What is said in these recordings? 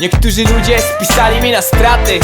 Niektórzy ludzie spisali mi na straty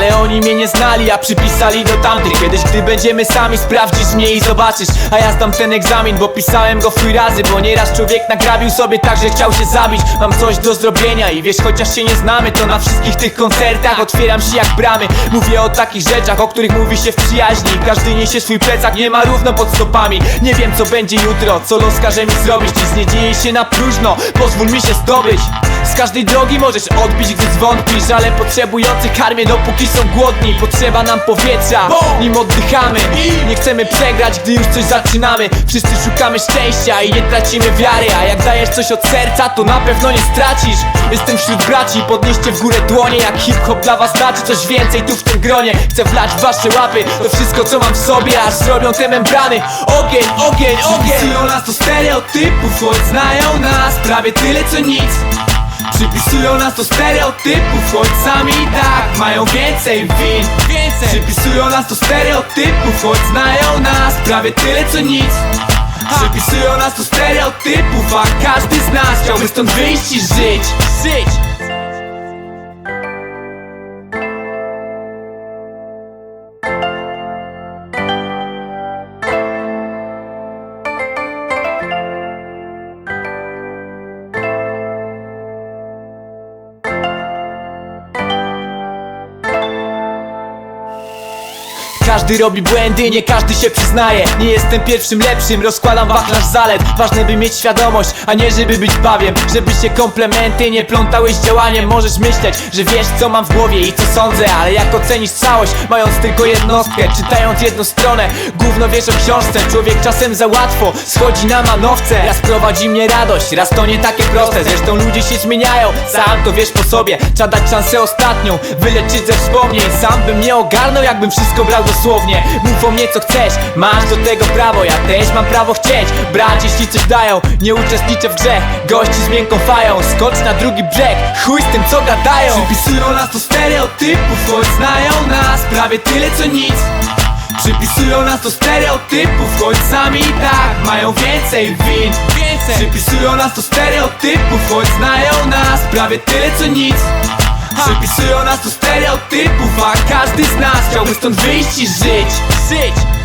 ale oni mnie nie znali, a przypisali do tamtych. Kiedyś gdy będziemy sami sprawdzisz mnie i zobaczysz. A ja zdam ten egzamin, bo pisałem go chuj razy Bo nieraz człowiek nagrabił sobie tak, że chciał się zabić. Mam coś do zrobienia i wiesz, chociaż się nie znamy To na wszystkich tych koncertach otwieram się jak bramy. Mówię o takich rzeczach, o których mówi się w przyjaźni. Każdy niesie swój plecak, nie ma równo pod stopami. Nie wiem co będzie jutro, co los każe mi zrobić. Nic nie dzieje się na próżno, pozwól mi się zdobyć Z każdej drogi możesz odbić, gdy zwątpisz Ale potrzebujący karmię dopóki są głodni Potrzeba nam powietrza, nim oddychamy Nie chcemy przegrać, gdy już coś zaczynamy. Wszyscy szukamy szczęścia i nie tracimy wiary A jak dajesz coś od serca, to na pewno nie stracisz. Jestem wśród braci, podnieście w górę dłonie Jak hip-hop dla was znaczy coś więcej tu w tym gronie. Chcę wlać w wasze łapy to wszystko co mam w sobie Aż zrobią te membrany. Ogień, ogień, ogień! Przypisują nas do stereotypów, choć znają nas prawie tyle co nic Przypisują nas do stereotypów, choć sami tak mają więcej win. Więcej. Przypisują nas do stereotypów, choć znają nas prawie tyle co nic. Przypisują nas do stereotypów, a każdy z nas chciałby stąd wyjść i żyć. Żyć Każdy robi błędy, nie każdy się przyznaje. Nie jestem pierwszym lepszym, rozkładam wachlarz zalet. Ważne by mieć świadomość, a nie żeby być bawiem. Żeby się komplementy nie plątały z działaniem. Możesz myśleć, że wiesz co mam w głowie i co sądzę Ale jak ocenisz całość, mając tylko jednostkę Czytając jedną stronę, gówno wiesz o książce. Człowiek czasem za łatwo schodzi na manowce. Raz prowadzi mnie radość, raz to nie takie proste. Zresztą ludzie się zmieniają, sam to wiesz po sobie. Trzeba dać szansę ostatnią, wyleczyć ze wspomnień. Sam bym nie ogarnął jakbym wszystko brał dosłownie. Mów o mnie co chcesz, masz do tego prawo Ja też mam prawo chcieć, brać jeśli coś dają Nie uczestniczę w grze, gości z miękką fają Skocz na drugi brzeg, chuj z tym co gadają. Przypisują nas do stereotypów, choć znają nas prawie tyle co nic. Przypisują nas do stereotypów, choć sami tak mają więcej win. Więcej. Przypisują nas do stereotypów, choć znają nas prawie tyle co nic Przypisują nas do stereotypów, a każdy z nas chciałby stąd wyjść i żyć. Żyć